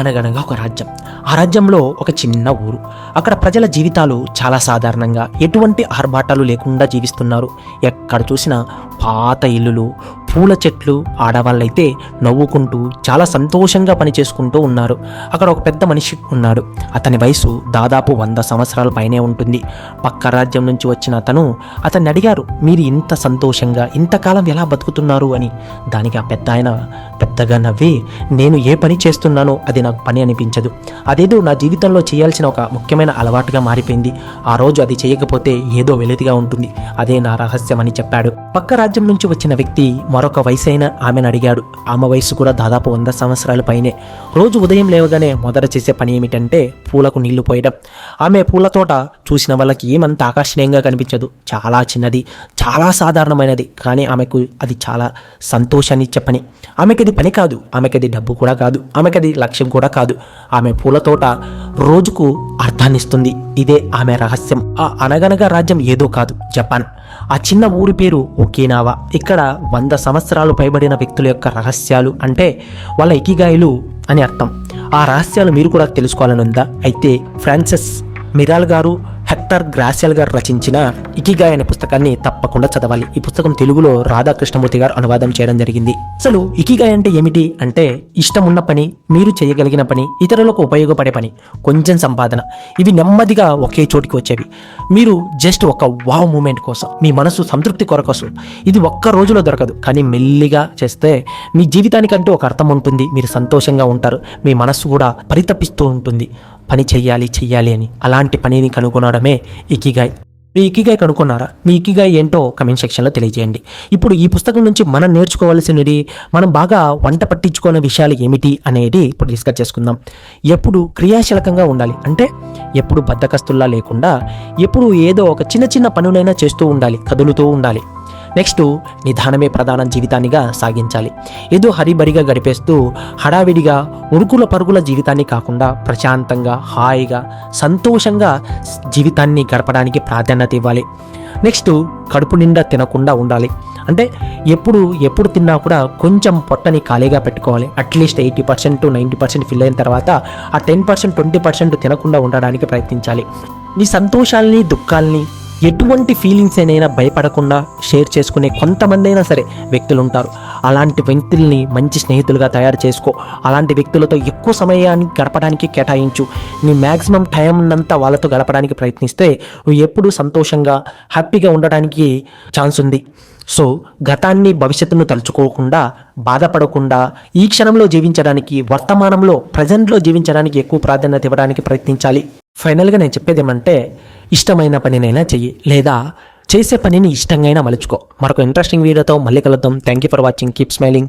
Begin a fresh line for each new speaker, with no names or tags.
అనగనగా ఒక రాజ్యం. ఆ రాజ్యంలో ఒక చిన్న ఊరు. అక్కడ ప్రజల జీవితాలు చాలా సాధారణంగా ఎటువంటి ఆర్భాటాలు లేకుండా జీవిస్తున్నారు. ఎక్కడ చూసినా పాత ఇల్లులు పూల చెట్లు ఆడవాళ్ళైతే నవ్వుకుంటూ చాలా సంతోషంగా పని చేసుకుంటూ ఉన్నారు. అక్కడ ఒక పెద్ద మనిషి ఉన్నాడు. అతని వయసు దాదాపు వంద సంవత్సరాల పైనే ఉంటుంది. పక్క రాజ్యం నుంచి వచ్చిన అతను అతన్ని అడిగారు మీరు ఇంత సంతోషంగా ఇంతకాలం ఎలా బతుకుతున్నారు? అని. దానికి ఆ పెద్ద ఆయన పెద్దగా నవ్వి నేను ఏ పని చేస్తున్నానో అది నాకు పని అనిపించదు. అదేదో నా జీవితంలో చేయాల్సిన ఒక ముఖ్యమైన అలవాటుగా మారిపోయింది. ఆ రోజు అది చేయకపోతే ఏదో వెలితిగా ఉంటుంది. అదే నా రహస్యం అని చెప్పాడు. పక్క రాజ్యం నుంచి వచ్చిన వ్యక్తి మరొక వయసైన ఆమెను అడిగాడు. ఆమె వయసు కూడా దాదాపు వంద సంవత్సరాల పైనే. రోజు ఉదయం లేవగానే మొదట చేసే పని ఏమిటంటే పూలకు నీళ్ళు పోయడం. ఆమె పూల తోట చూసిన వాళ్ళకి ఏమంత ఆకర్షణీయంగా కనిపించదు. చాలా చిన్నది చాలా సాధారణమైనది. కానీ ఆమెకు అది చాలా సంతోషాన్ని ఇచ్చే పని. ఆమెకి అది పని కాదు ఆమెకి అది డబ్బు కూడా కాదు ఆమెకి అది లక్ష్యం కూడా కాదు. ఆమె పూల తోట రోజుకు అర్థాన్ని ఇస్తుంది ఇదే ఆమె రహస్యం. ఆ అనగనగా రాజ్యం ఏదో కాదు జపాన్. ఆ చిన్న ఊరి పేరు ఒకేనావా. ఇక్కడ వంద సంవత్సరాలు పైబడిన వ్యక్తుల యొక్క రహస్యాలు అంటే వాళ్ళ ఇకిగాయలు అని అర్థం. ఆ రహస్యాలు మీరు కూడా తెలుసుకోవాలని ఉందా? అయితే ఫ్రాన్సెస్ మిరాల్ గారు హెక్టర్ గ్రాసియల్ గారు రచించిన ఇకిగాయ్ అనే పుస్తకాన్ని తప్పకుండా చదవాలి. ఈ పుస్తకం తెలుగులో రాధాకృష్ణమూర్తి గారు అనువాదం చేయడం జరిగింది. అసలు ఇకిగాయ్ అంటే ఏమిటి? అంటే ఇష్టం ఉన్న పని మీరు చేయగలిగిన పని ఇతరులకు ఉపయోగపడే పని కొంచెం సంపాదన. ఇవి నెమ్మదిగా ఒకే చోటికి వచ్చేవి. మీరు జస్ట్ ఒక వావ్ మూమెంట్ కోసం మీ మనసు సంతృప్తి కొరకోసం ఇది ఒక్క రోజులో దొరకదు. కానీ మెల్లిగా చేస్తే మీ జీవితానికంటూ ఒక అర్థం ఉంటుంది. మీరు సంతోషంగా ఉంటారు. మీ మనస్సు కూడా పరితపిస్తూ ఉంటుంది. పని చెయ్యాలి చెయ్యాలి అని. అలాంటి పనిని కనుగొనడమే ఇకిగాయ్ మీ ఇకిగాయ్ కనుక్కున్నారా మీ ఇకిగాయ్ ఏంటో కమెంట్ సెక్షన్లో తెలియజేయండి. ఇప్పుడు ఈ పుస్తకం నుంచి మనం నేర్చుకోవాల్సినది మనం బాగా వంట పట్టించుకునే విషయాలు ఏమిటి అనేది ఇప్పుడు డిస్కస్ చేసుకుందాం. ఎప్పుడు క్రియాశీలకంగా ఉండాలి. అంటే ఎప్పుడు బద్దకస్తుల్లా లేకుండా ఎప్పుడు ఏదో ఒక చిన్న చిన్న పనులైనా చేస్తూ ఉండాలి కదులుతూ ఉండాలి. నెక్స్ట్ నిదానమే ప్రధాన జీవితాన్నిగా సాగించాలి. ఏదో హరిబరిగా గడిపేస్తూ హడావిడిగా ఉరుకుల పరుగుల జీవితాన్ని కాకుండా ప్రశాంతంగా హాయిగా సంతోషంగా జీవితాన్ని గడపడానికి ప్రాధాన్యత ఇవ్వాలి. నెక్స్ట్ కడుపు నిండా తినకుండా ఉండాలి. అంటే ఎప్పుడు ఎప్పుడు తిన్నా కూడా కొంచెం పొట్టని ఖాళీగా పెట్టుకోవాలి. At least eighty percent ninety percent fill అయిన తర్వాత ఆ టెన్ పర్సెంట్ ట్వంటీ పర్సెంట్ తినకుండా ఉండడానికి ప్రయత్నించాలి. నీ సంతోషాలని దుఃఖాల్ని ఎటువంటి ఫీలింగ్స్ అయినా భయపడకుండా షేర్ చేసుకునే కొంతమంది అయినా సరే వ్యక్తులు ఉంటారు అలాంటి వ్యక్తుల్ని మంచి స్నేహితులుగా తయారు చేసుకో. అలాంటి వ్యక్తులతో ఎక్కువ సమయాన్ని గడపడానికి కేటాయించు. నీ మ్యాక్సిమం టైం అంతా వాళ్ళతో గడపడానికి ప్రయత్నిస్తే నువ్వు ఎప్పుడూ సంతోషంగా హ్యాపీగా ఉండడానికి ఛాన్స్ ఉంది. సో గతాన్ని భవిష్యత్తును తలుచుకోకుండా బాధపడకుండా ఈ క్షణంలో జీవించడానికి వర్తమానంలో ప్రజెంట్లో జీవించడానికి ఎక్కువ ప్రాధాన్యత ఇవ్వడానికి ప్రయత్నించాలి. ఫైనల్గా నేను చెప్పేది ఏమంటే ఇష్టమైన పనినైనా చెయ్యి లేదా చేసే పనిని ఇష్టంగా అయినా మలుచుకో. మరొక ఇంట్రెస్టింగ్ వీడియోతో మళ్ళీ కలుద్దాం. Thank you for watching keep smiling